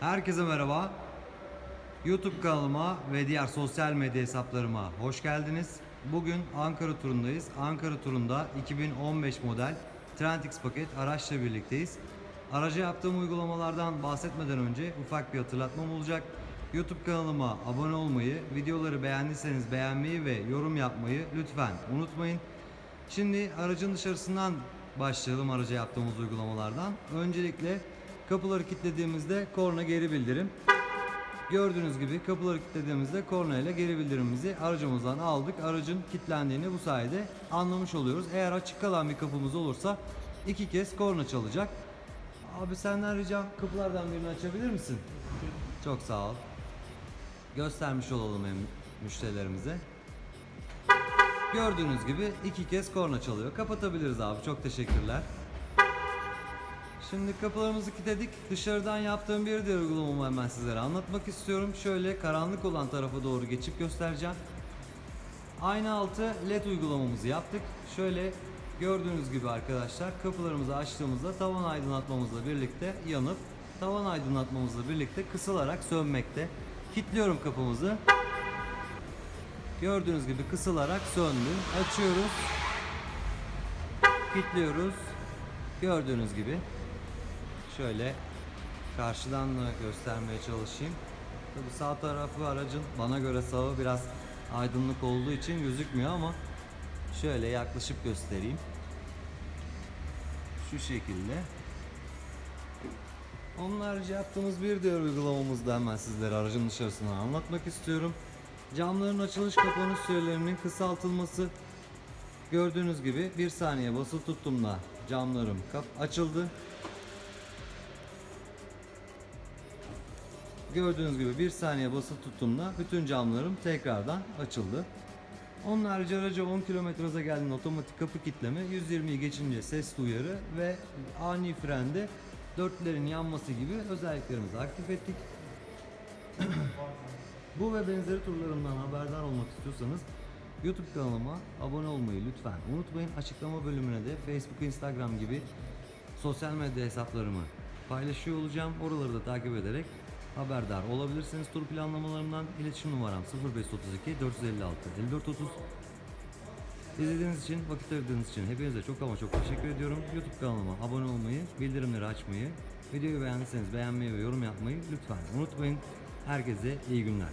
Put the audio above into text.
Herkese merhaba. YouTube kanalıma ve diğer sosyal medya hesaplarıma hoş geldiniz. Bugün Ankara turundayız. Ankara turunda 2015 model Trendix paket araçla birlikteyiz. Araca yaptığım uygulamalardan bahsetmeden önce ufak bir hatırlatmam olacak. YouTube kanalıma abone olmayı, videoları beğendiyseniz beğenmeyi ve yorum yapmayı lütfen unutmayın. Şimdi aracın dışarısından başlayalım araca yaptığımız uygulamalardan. Öncelikle kapıları kilitlediğimizde korna geri bildirim. Gördüğünüz gibi kapıları kilitlediğimizde korna ile geri bildirimimizi aracımızdan aldık. Aracın kilitlendiğini bu sayede anlamış oluyoruz. Eğer açık kalan bir kapımız olursa iki kez korna çalacak. Abi senden ricam kapılardan birini açabilir misin? Çok sağ ol. Göstermiş olalım hem müşterilerimize. Gördüğünüz gibi iki kez korna çalıyor. Kapatabiliriz abi. Çok teşekkürler. Şimdi kapılarımızı kilitledik. Dışarıdan yaptığım bir diğer uygulamamı hemen sizlere anlatmak istiyorum. Şöyle karanlık olan tarafa doğru geçip göstereceğim. Ayna altı led uygulamamızı yaptık. Şöyle gördüğünüz gibi arkadaşlar kapılarımızı açtığımızda tavan aydınlatmamızla birlikte yanıp tavan aydınlatmamızla birlikte kısılarak sönmekte. Kilitliyorum kapımızı. Gördüğünüz gibi kısılarak söndü. Açıyoruz. Kilitliyoruz. Gördüğünüz gibi. Şöyle karşıdan da göstermeye çalışayım. Tabi sağ tarafı aracın bana göre sağı biraz aydınlık olduğu için gözükmüyor ama şöyle yaklaşıp göstereyim. Şu şekilde. Onun harici yaptığımız bir diğer uygulamamızı da hemen sizlere aracın dışarısından anlatmak istiyorum. Camların açılış kapanış sürelerinin kısaltılması gördüğünüz gibi bir saniye basılı tuttuğumda camlarım açıldı. Gördüğünüz gibi bir saniye basılı tuttuğumda bütün camlarım tekrardan açıldı. Onun harici araca 10 km hıza geldiğinde otomatik kapı kitleme, 120'yi geçince ses uyarı ve ani frende dörtlerin yanması gibi özelliklerimizi aktif ettik. Bu ve benzeri turlarımdan haberdar olmak istiyorsanız YouTube kanalıma abone olmayı lütfen unutmayın. Açıklama bölümüne de Facebook, Instagram gibi sosyal medya hesaplarımı paylaşıyor olacağım. Oraları da takip ederek haberdar olabilirsiniz tur planlamalarımdan. İletişim numaram 0532 456 5430. İzlediğiniz için, vakit ayırdığınız için hepinize çok ama çok teşekkür ediyorum. YouTube kanalıma abone olmayı, bildirimleri açmayı, videoyu beğendiyseniz beğenmeyi ve yorum yapmayı lütfen unutmayın. Herkese iyi günler.